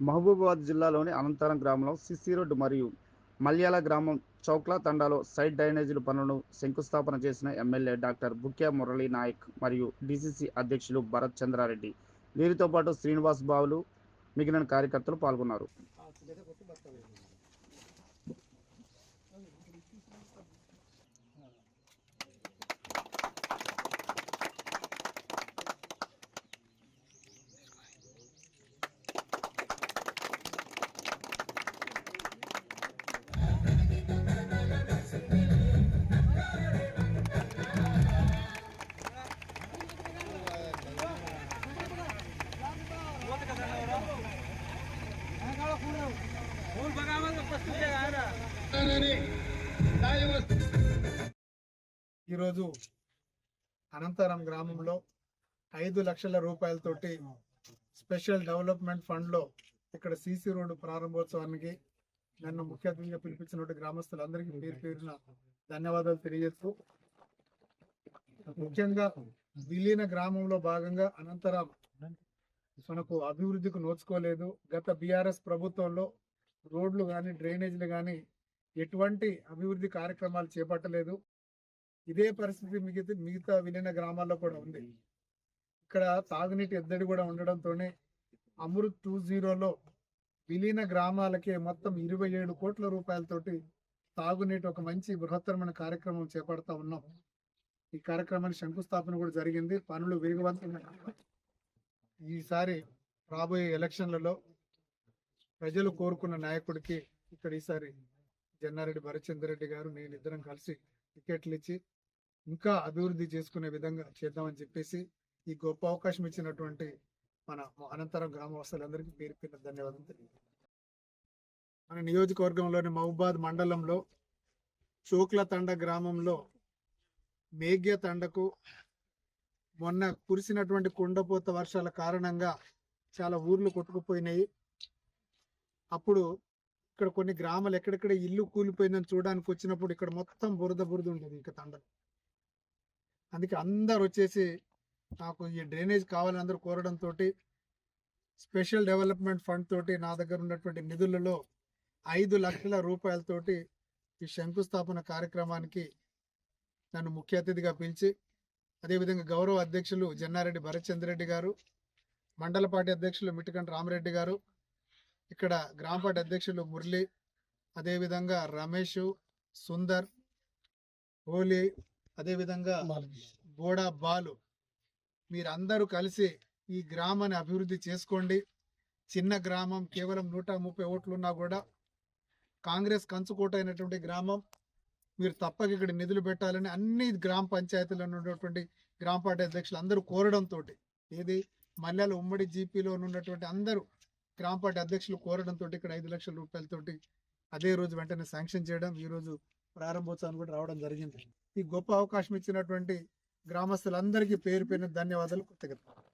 మహబూబాబాద్ జిల్లాలోని అనంతరం గ్రామంలో సిసి రోడ్డు మరియు మల్యాల గ్రామం చౌక్లా తండాలో సైడ్ డ్రైనేజీల పనులను శంకుస్థాపన చేసిన ఎమ్మెల్యే డాక్టర్ బుక్యా మురళీ నాయక్ మరియు డిసిసి అధ్యక్షులు భరత్ చంద్రారెడ్డి. వీరితో పాటు శ్రీనివాస్ బాబులు మిగిలిన కార్యకర్తలు పాల్గొన్నారు. ఈరోజు అనంతరం గ్రామంలో ఐదు లక్షల రూపాయలతోటి స్పెషల్ డెవలప్మెంట్ ఫండ్లో ఇక్కడ సీసీ రోడ్డు ప్రారంభోత్సవానికి నన్ను ముఖ్య అతిథిగా పిలిపించినట్టు గ్రామస్తులందరికీ పేరు పేరున ధన్యవాదాలు తెలియజేస్తూ ముఖ్యంగా విలీన గ్రామంలో భాగంగా అనంతరం మనకు అభివృద్ధికి నోచుకోలేదు. గత బీఆర్ఎస్ ప్రభుత్వంలో రోడ్లు కానీ డ్రైనేజీలు కానీ ఎటువంటి అభివృద్ధి కార్యక్రమాలు చేపట్టలేదు. ఇదే పరిస్థితి మిగతా మిగతా విలీన గ్రామాల్లో కూడా ఉంది. ఇక్కడ తాగునీటి ఎద్దడి కూడా ఉండడంతోనే అమృత్ టూ జీరోలో విలీన గ్రామాలకే మొత్తం ఇరవై ఏడు కోట్ల రూపాయలతోటి తాగునీటి ఒక మంచి బృహత్తరమైన కార్యక్రమం చేపడతా ఉన్నాం. ఈ కార్యక్రమానికి శంకుస్థాపన కూడా జరిగింది. పనులు వేగవంతంగా ఈసారి రాబోయే ఎలక్షన్లలో ప్రజలు కోరుకున్న నాయకుడికి ఇక్కడ ఈసారి జన్నారెడ్డి భరచంద్రెడ్డి గారు నేను ఇద్దరం కలిసి టికెట్లు ఇచ్చి ఇంకా అభివృద్ధి చేసుకునే విధంగా చేద్దామని చెప్పేసి ఈ గొప్ప అవకాశం ఇచ్చినటువంటి మన అనంతరం గ్రామవాసులందరికీ పేరు పేరు ధన్యవాదాలు మన నియోజకవర్గంలోని మహబాద్ మండలంలో చోక్ల తండ గ్రామంలో మేఘ్య తండకు మొన్న కురిసినటువంటి కుండపోత వర్షాల కారణంగా చాలా ఊర్లు కొట్టుకుపోయినాయి. అప్పుడు ఇక్కడ కొన్ని గ్రామాలు ఎక్కడెక్కడ ఇల్లు కూలిపోయిందని చూడడానికి వచ్చినప్పుడు ఇక్కడ మొత్తం బురద బురద ఉండేది ఇక తండలు. అందుకే అందరు వచ్చేసి నాకు ఈ డ్రైనేజ్ కావాలని అందరూ కోరడంతో స్పెషల్ డెవలప్మెంట్ ఫండ్ తోటి నా దగ్గర ఉన్నటువంటి నిధులలో ఐదు లక్షల రూపాయలతోటి ఈ శంకుస్థాపన కార్యక్రమానికి నన్ను ముఖ్య అతిథిగా పిలిచి అదేవిధంగా గౌరవ అధ్యక్షులు జన్నారెడ్డి భరత్చంద్రెడ్డి గారు మండల పార్టీ అధ్యక్షులు మిట్టకంటి రామరెడ్డి గారు ఇక్కడ గ్రామ పార్టీ అధ్యక్షులు మురళి అదేవిధంగా రమేష్ సుందర్ హోలీ అదేవిధంగా బోడా బాలు. మీరందరూ కలిసి ఈ గ్రామాన్ని అభివృద్ధి చేసుకోండి. చిన్న గ్రామం కేవలం నూట ముప్పై ఓట్లున్నా కూడా కాంగ్రెస్ కంచుకోట అయినటువంటి గ్రామం. మీరు తప్పక ఇక్కడ నిధులు పెట్టాలని అన్ని గ్రామ పంచాయతీలో ఉన్నటువంటి గ్రామ పార్టీ అధ్యక్షులు అందరూ కోరడంతో ఏది మల్లెల ఉమ్మడి జీపీలో ఉన్నటువంటి అందరూ గ్రామ పార్టీ అధ్యక్షులు కోరడంతో ఇక్కడ ఐదు లక్షల రూపాయలతోటి అదే రోజు వెంటనే శాంక్షన్ చేయడం ఈ రోజు ప్రారంభోత్సవం కూడా రావడం జరిగింది. ఈ గొప్ప అవకాశం ఇచ్చినటువంటి గ్రామస్తులందరికీ పేరు పేరున ధన్యవాదాలు కృతజ్ఞతలు.